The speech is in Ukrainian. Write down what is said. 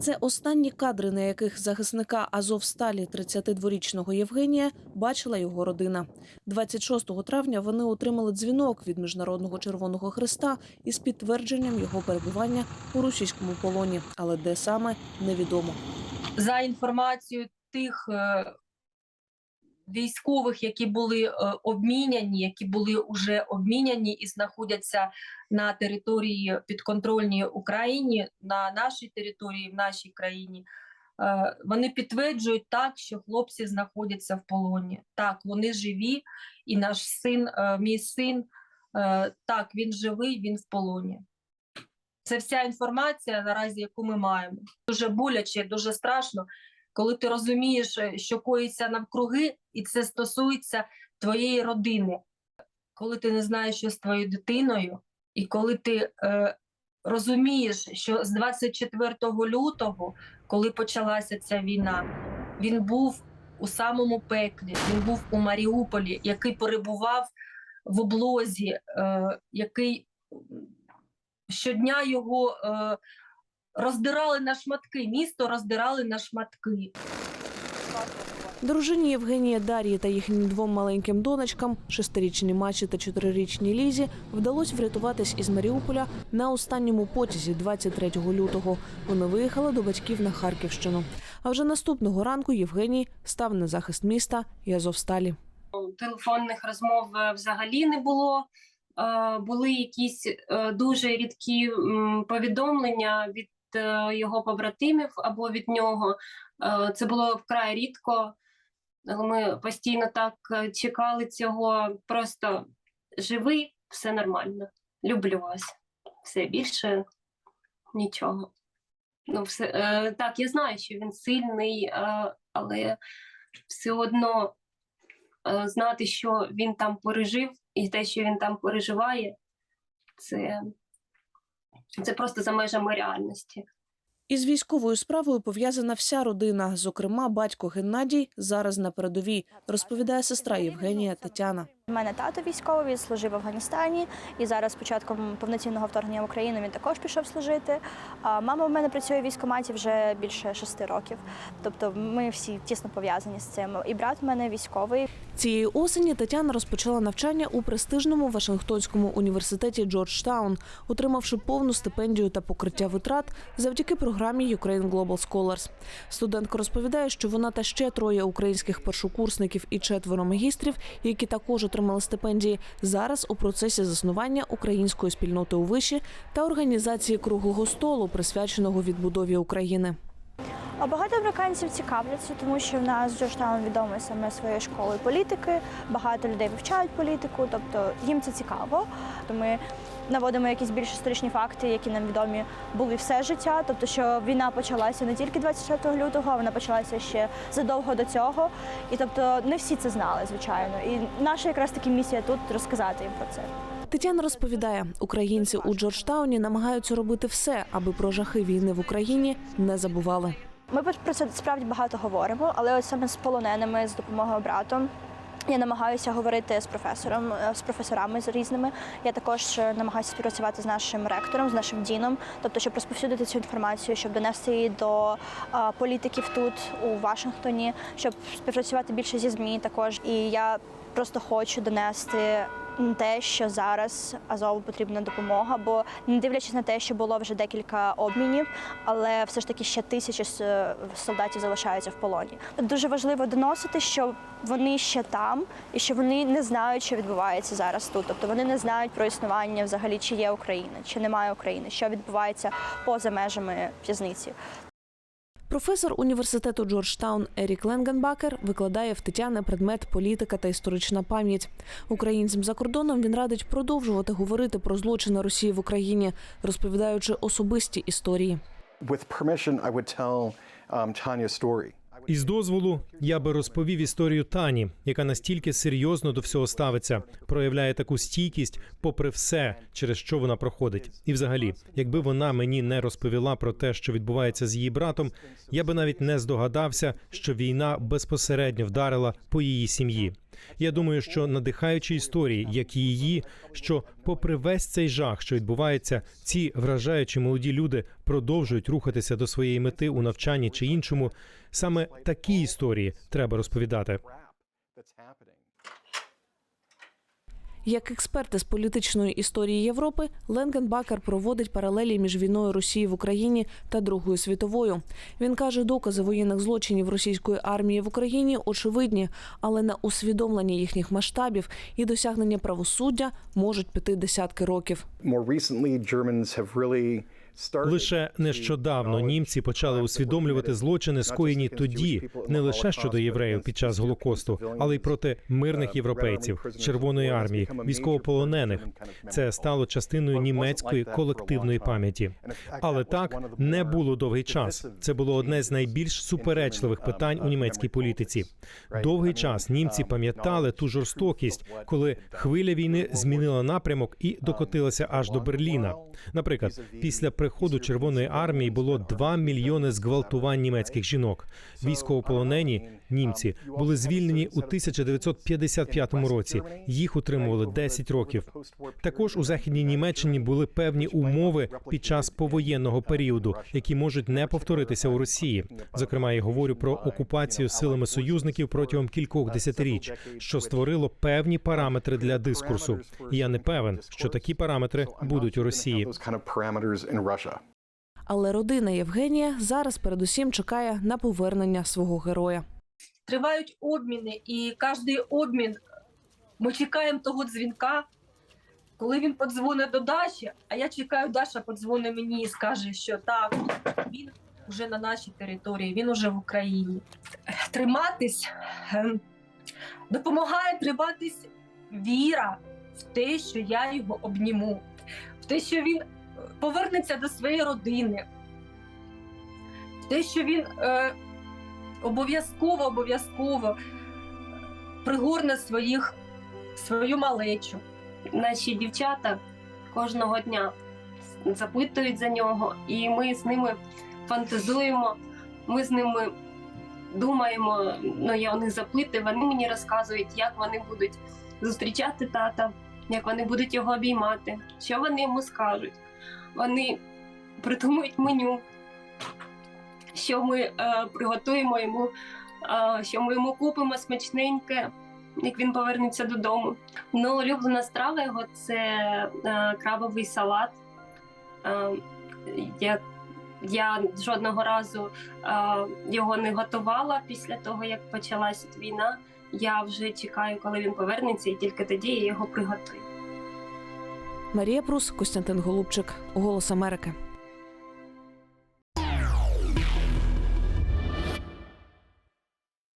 Це останні кадри, на яких захисника Азовсталі 32-річного Євгенія бачила його родина. 26 травня вони отримали дзвінок від Міжнародного Червоного Христа із підтвердженням його перебування у російському полоні, але де саме невідомо. за інформацією тих е, військових, які були е, обміняні, які були вже обміняні і знаходяться на території підконтрольній Україні, на нашій території, в нашій країні. е, Вони підтверджують так, що хлопці знаходяться в полоні. Так, вони живі, і наш син, е, мій син, так, він живий, він в полоні. Це вся інформація наразі, яку ми маємо. Дуже боляче, дуже страшно, коли ти розумієш, е, що коїться навкруги, і це стосується твоєї родини. Коли ти не знаєш, що з твоєю дитиною, і коли ти е, розумієш, що з 24 лютого, коли почалася ця війна, він був у самому пеклі, він був у Маріуполі, який перебував в облозі, е, який щодня його е, роздирали на шматки, місто роздирали на шматки. Дружині Євгенія Дар'ї та їхнім двом маленьким донечкам, шестирічній Маші та чотирирічній Лізі, вдалося врятуватись із Маріуполя на останньому потязі 23 лютого. Вони виїхали до батьків на Харківщину. А вже наступного ранку Євгеній став на захист міста і Азовсталі. телефонних розмов е, взагалі не було. Е, Були якісь е, дуже рідкі повідомлення від його побратимів або від нього. Е, Це було вкрай рідко. Ми постійно так е, чекали цього. Просто живий, все нормально. Люблю вас. Все більше нічого. Ну, все, е, так, я знаю, що він сильний, е, але все одно е, знати, що він там пережив, і те, що він там переживає, це, це просто за межами реальності. Із військовою справою пов'язана вся родина. Зокрема, батько Геннадій зараз на передовій, розповідає сестра Євгенія Тетяна. У мене тато військовий, він служив в Афганістані, і зараз з початком повноцінного вторгнення в Україну він також пішов служити. А мама в мене працює в військкоматі вже більше шести років. Тобто ми всі тісно пов'язані з цим. І брат у мене військовий. Цієї осені Тетяна розпочала навчання у престижному Вашингтонському університеті Джорджтаун, отримавши повну стипендію та покриття витрат завдяки програмі Ukraine Global Scholars. Студентка розповідає, що вона та ще троє українських першокурсників і четверо магістрів, які також отримали стипендії, зараз у процесі заснування української спільноти у виші та організації круглого столу, присвяченого відбудові України. Багато американців цікавляться, тому що в нас Джорджтаун відомий саме своєю школою політики. Багато людей вивчають політику, тобто їм це цікаво. То ми наводимо якісь більш історичні факти, які нам відомі були все життя. Тобто, що війна почалася не тільки 24 лютого, а вона почалася ще задовго до цього. І тобто не всі це знали, звичайно. І наша якраз таки місія тут розказати їм про це. Тетяна розповідає, українці у Джорджтауні намагаються робити все, аби про жахи війни в Україні не забували. Ми про це справді багато говоримо, але от саме з полоненими, з допомогою братом. Я намагаюся говорити з професором, е, з професорами з різними. Я також е, намагаюся співпрацювати з нашим ректором, з нашим діном, тобто, щоб розповсюдити цю інформацію, щоб донести її до е, політиків тут у Вашингтоні, щоб співпрацювати більше зі ЗМІ також. І я просто хочу донести те, що зараз Азову потрібна допомога, бо не дивлячись на те, що було вже декілька обмінів, але все ж таки ще тисячі солдатів залишаються в полоні. Дуже важливо доносити, що вони ще там, і що вони не знають, що відбувається зараз тут. Тобто вони не знають про існування взагалі, чи є Україна, чи немає України, що відбувається поза межами в'язниці. Професор університету Джорджтаун Ерік Ленгенбакер викладає в Тетяни предмет політика та історична пам'ять. Українцям за кордоном він радить продовжувати говорити про злочини Росії в Україні, розповідаючи особисті історії. With permission, I would tell um, Tanya's story. Із дозволу я би розповів історію Тані, яка настільки серйозно до всього ставиться, проявляє таку стійкість, попри все, через що вона проходить. І, взагалі, якби вона мені не розповіла про те, що відбувається з її братом, я би навіть не здогадався, що війна безпосередньо вдарила по її сім'ї. Я думаю, що надихаючі історії, як і її, що, попри весь цей жах, що відбувається, ці вражаючі молоді люди продовжують рухатися до своєї мети у навчанні чи іншому. Саме такі історії треба розповідати. Як експерти з політичної історії Європи, Ленгенбакер проводить паралелі між війною Росії в Україні та Другою світовою. Він каже, докази воєнних злочинів російської армії в Україні очевидні, але на усвідомлення їхніх масштабів і досягнення правосуддя можуть піти десятки років. More recently, Germans really Лише нещодавно німці почали усвідомлювати злочини, скоєні тоді, не лише щодо євреїв під час голокосту, але й проти мирних європейців, червоної армії, військовополонених. Це стало частиною німецької колективної пам'яті. Але так не було довгий час. Це було одне з найбільш суперечливих питань у німецькій політиці. Довгий час німці пам'ятали ту жорстокість, коли хвиля війни змінила напрямок і докотилася аж до Берліна. Наприклад, після приходу Червоної армії було 2 мільйони зґвалтувань німецьких жінок. Військовополонені німці були звільнені у 1955 році. Їх утримували 10 років. Також у західній Німеччині були певні умови під час повоєнного періоду, які можуть не повторитися у Росії. Зокрема, я говорю про окупацію силами союзників протягом кількох десятиріч, що створило певні параметри для дискурсу. І я не певен, що такі параметри будуть у Росії. Russia. Але родина Євгенія зараз передусім чекає на повернення свого героя. Тривають обміни, і кожний обмін ми чекаємо того дзвінка. Коли він подзвонить до Даші, а я чекаю, Даша подзвонить мені і скаже, що так, він вже на нашій території, він уже в Україні. Триматись ем, допомагає триматись віра в те, що я його обніму, в те, що він повернеться до своєї родини, те, що він е, обов'язково, обов'язково пригорне своїх, свою малечу. наші дівчата кожного дня запитують за нього, і ми з ними фантазуємо, ми з ними думаємо. Ну я у них запитую, вони мені розказують, як вони будуть зустрічати тата, як вони будуть його обіймати, що вони йому скажуть. Вони придумують меню, що ми е, приготуємо йому, е, що ми йому купимо смачненьке, як він повернеться додому. Ну, улюблена страва його це е, крабовий салат. Е, я, я жодного разу е, його не готувала після того, як почалася війна. Я вже чекаю, коли він повернеться, і тільки тоді я його приготую. Марія Прус, Костянтин Голубчик, Голос Америки.